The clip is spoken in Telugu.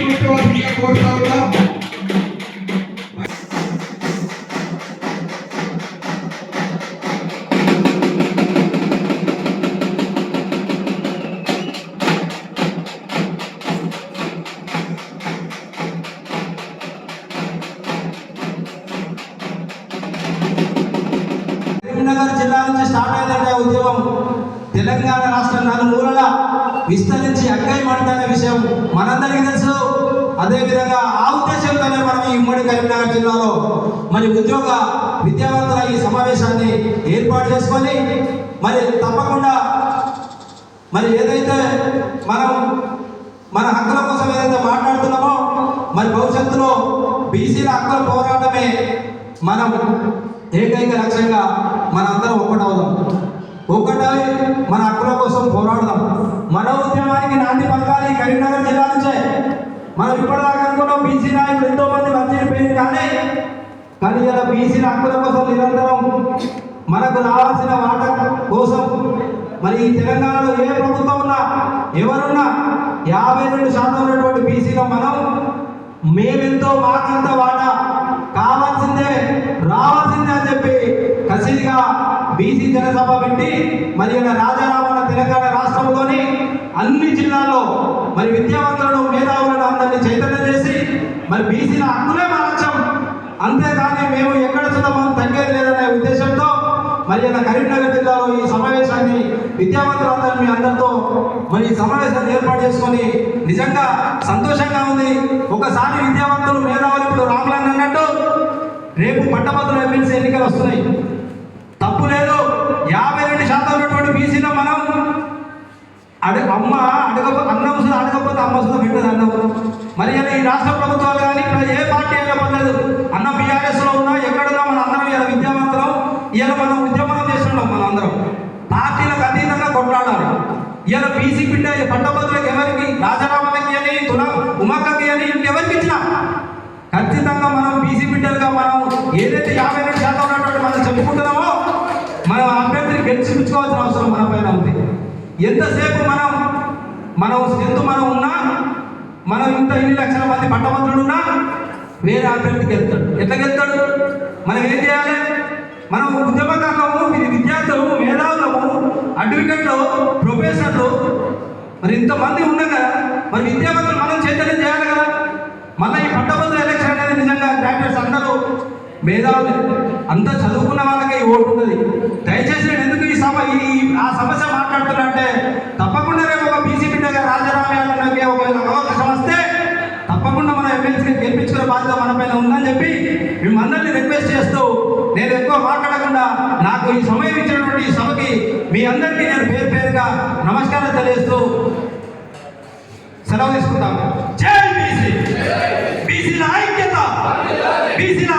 ప్రభుత్వానికి జిల్లా నుంచి స్టార్ట్ అయిందంటే ఉద్యమం. తెలంగాణ రాష్ట్రం నలుమూలల విస్తరించి అక్కై పడుతున్న విషయం మనందరికీ తెలుసు. అదేవిధంగా ఆ ఉద్దేశంతోనే మనం ఈ ఉమ్మడి కరీంనగర్ జిల్లాలో మరి ఉద్యోగ విద్యావంతుల ఈ సమావేశాన్ని ఏర్పాటు చేసుకొని మరి తప్పకుండా మరి ఏదైతే మనం మన హక్కుల కోసం ఏదైతే మాట్లాడుతున్నామో మరి భవిష్యత్తులో బీసీల హక్కుల పోరాటమే మనం ఏకైక లక్ష్యంగా మనందరం ఒక్కటవుదాం. ఒక్కటై మన హక్కుల కోసం పోరాడదాం. మన ఉద్యమానికి నాంది పలకాలి కరీంనగర్ జిల్లా నుంచే. మనం ఇప్పటిదాకా అనుకున్నాం బీసీ నాయకులు ఎంతో మంది వచ్చిపోయింది కానీ కానీ ఇలా బీసీల హక్కుల కోసం నిరంతరం మనకు రావాల్సిన వాట కోసం మరి ఈ తెలంగాణలో ఏ ప్రభుత్వం ఉన్నా ఎవరున్నా యాభై రెండు శాతం ఉన్నటువంటి బీసీలో మనం మేమెంతో మాకంత వాట కావాల్సిందే రావాల్సిందే అని చెప్పి కసిగా బీసీ జనసభ పెట్టి మరి రాజారామణ తెలంగాణ రాష్ట్రంలోని అన్ని జిల్లాల్లో మరి విద్యావంతులను మేధావులను అందరినీ చైతన్యం చేసి మరి బీసీల హక్కులే మా లక్ష్యం అంతేగాని మేము ఎక్కడ సుతమం తగ్గేది లేదనే ఉద్దేశంతో మరి ఇలా కరీంనగర్ జిల్లాలో ఈ సమావేశాన్ని విద్యావంతులందరూ మీ అందరితో మరి ఈ సమావేశాన్ని ఏర్పాటు చేసుకొని నిజంగా సంతోషంగా ఉంది. ఒకసారి విద్యావంతులు మేధావులు ఇప్పుడు రామ్లాన్ అన్నట్టు రేపు పట్టభద్రుల ఎమ్మెల్సీ ఎన్నికలు వస్తున్నాయి. తప్పు లేదు. యాభై రెండు శాతం ఉన్నటువంటి బీసీలో మనం అడు అమ్మ అడగపో అన్నం సుధా అడగకపోతే అమ్మ సుధా పెట్టదు అన్నం. మరి ఈ రాష్ట్ర ప్రభుత్వాలు కానీ ఇక్కడ ఏ పార్టీ అయినా పర్లేదు. అన్న బీఆర్ఎస్లో ఉన్నా ఎక్కడున్నా మన అందరం ఇలా విద్యావంతరం ఇలా మనం ఉద్యమం చేస్తున్నాం మనం అందరం పార్టీలకు అతీతంగా కొట్లాడాలి. ఇలా బీసీ బిడ్డ ఈ అభ్యర్థిని అవసరం మన పైన ఉంది. ఎంతసేపు మనం మనం ఎంత మనం ఉన్నా మనం ఇంత ఇన్ని లక్షల మంది పట్టభద్రుడున్నా వేరే అభ్యర్థికి వెళ్తాడు. ఎట్లా వెళ్తాడు? మనం ఏం చేయాలి? మనం ఉద్యమకారులము ఇది విద్యార్థులు మేధావులము అడ్వకేట్లు ప్రొఫెసర్లు. మరి ఇంతమంది ఉండగా మరి విద్యావంతులు మనం చైతన్యం చేయాలి కదా? మళ్ళీ ఈ పట్టభద్రుల ఎలక్షన్ అనేది నిజంగా గ్రాడ్యుయేట్స్ అందరూ మేధావులు అంత చదువుకున్న వాళ్ళకే ఓటు ఉంటుంది ఇది ఆ సమస్య మాట్లాడుతున్నారంటే తప్పకుండా రేపు ఒక బీసీ బిడ్డగా రాజరామయ్య ఒకవేళ అవకాశం వస్తే తప్పకుండా మనం ఎమ్మెల్సీని గెలిపించుకునే బాధ్యత మన పైన ఉందని చెప్పి మిమ్మల్ని రిక్వెస్ట్ చేస్తూ నేను ఎక్కువ మాట్లాడకుండా నాకు ఈ సమయం ఇచ్చినటువంటి ఈ సభకి మీ అందరికీ నేను పేరు పేరుగా నమస్కారం తెలియజేస్తూ సెలవు తీసుకుంటాను. జై బీసీ. బీసీల ఐక్యత. బీసీల